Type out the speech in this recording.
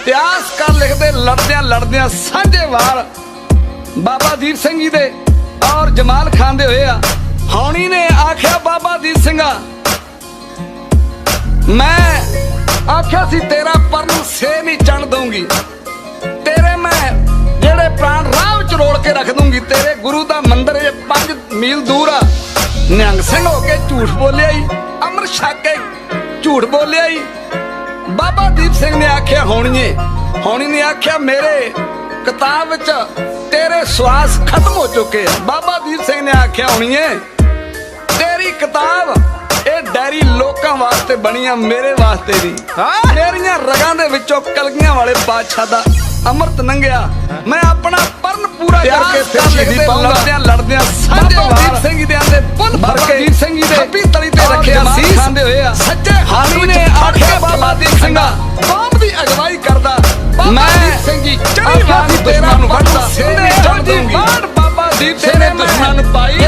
ਇਤਿਹਾਸ ਕਰ ਲਿਖਦੇ, ਲੜਦਿਆਂ ਲੜਦਿਆਂ ਸਾਂਝੇ ਬਾਬਾ ਦੀਪ ਸਿੰਘ ਜੀ ਦੇ ਔਰ ਜਮਾਲ ਖਾਨ ਦੇ ਹੋਏ ਆ। ਹੌਣੀ ਨੇ ਆਖਿਆ, ਬਾਬਾ ਦੀਪ ਸਿੰਘਾ, ਮੈਂ ਆਖਿਆ ਸੀ ਤੇਰਾ ਪਰਨ ਸੇ ਨਹੀਂ ਚਣ ਦਊਂਗੀ। ਤੇਰੇ ਮੈਂ ਜਿਹੜੇ ਪ੍ਰਾਣ ਰਾਹ ਵਿੱਚ ਰੋਲ ਕੇ ਰੱਖ ਦੂੰਗੀ ਤੇਰੇ ਗੁਰੂ ਦਾ ਮੰਦਿਰ ਇਹ 5 ਮੀਲ ਦੂਰ ਆ। ਨਿਹੰਗ ਸਿੰਘ ਹੋ ਕੇ ਝੂਠ ਬੋਲਿਆ ਈ, ਅਮਰ ਛਕ ਕੇ ਝੂਠ ਬੋਲਿਆ ਈ ਬਾਬਾ ਦੀਪ ਸਿੰਘ ਨੇ ਆਖਿਆ ਹੋਣੀਏ। ਹੋਣੀ ਨੇ ਆਖਿਆ ਮੇਰੇ ਕਿਤਾਬ ਵਿੱਚ ਤੇਰੇ ਸਵਾਸ ਖਤਮ ਹੋ ਚੁੱਕੇ ਆ। ਬਾਬਾ ਦੀਪ ਸਿੰਘ ਨੇ ਆਖਿਆ ਹੋਣੀਏ ਤੇਰੀ ਕਿਤਾਬ ਇਹ ਡੈਰੀ ਲੋਕਾਂ ਵਾਸਤੇ ਬਣੀ ਆ ਮੇਰੇ ਵਾਸਤੇ ਨਹੀਂ। ਮੇਰੀਆਂ ਰਗਾਂ ਦੇ ਵਿੱਚੋਂ ਕਲਗੀਆਂ ਵਾਲੇ ਬਾਦਸ਼ਾਹ ਦਾ ਅੰਮ੍ਰਿਤ ਲੰਘਿਆ ਮੈਂ ਆਪਣਾ ਪਰਨ ਪੂਰਾ ਕਰਕੇ ਫਿਰ ਸ਼ਹੀਦੀ ਪਾਉਂਗਾ ਲੜਦਿਆਂ ਸਾਂਝੇ ਦੀਪ ਸਿੰਘ ਦੇ ਆਂਦੇ ਪੁੱਲ ਭਰ ਕੇ ਦੀਪ ਸਿੰਘ ਦੇ ਖੱਬੀ ਤਲੀ ਤੇ ਰੱਖਿਆ ਸੀ ਖਾਂਦੇ ਹੋਏ ਆ। ਸੱਚੇ ਹਾਮੀ ਨੇ ਤੇਰਾ ਦੂੰਗੀ ਬਾਬਾ ਸਿੰਘ ਨੇ ਦੁਸ਼ਮਣ ਨੂੰ ਪਾਈ।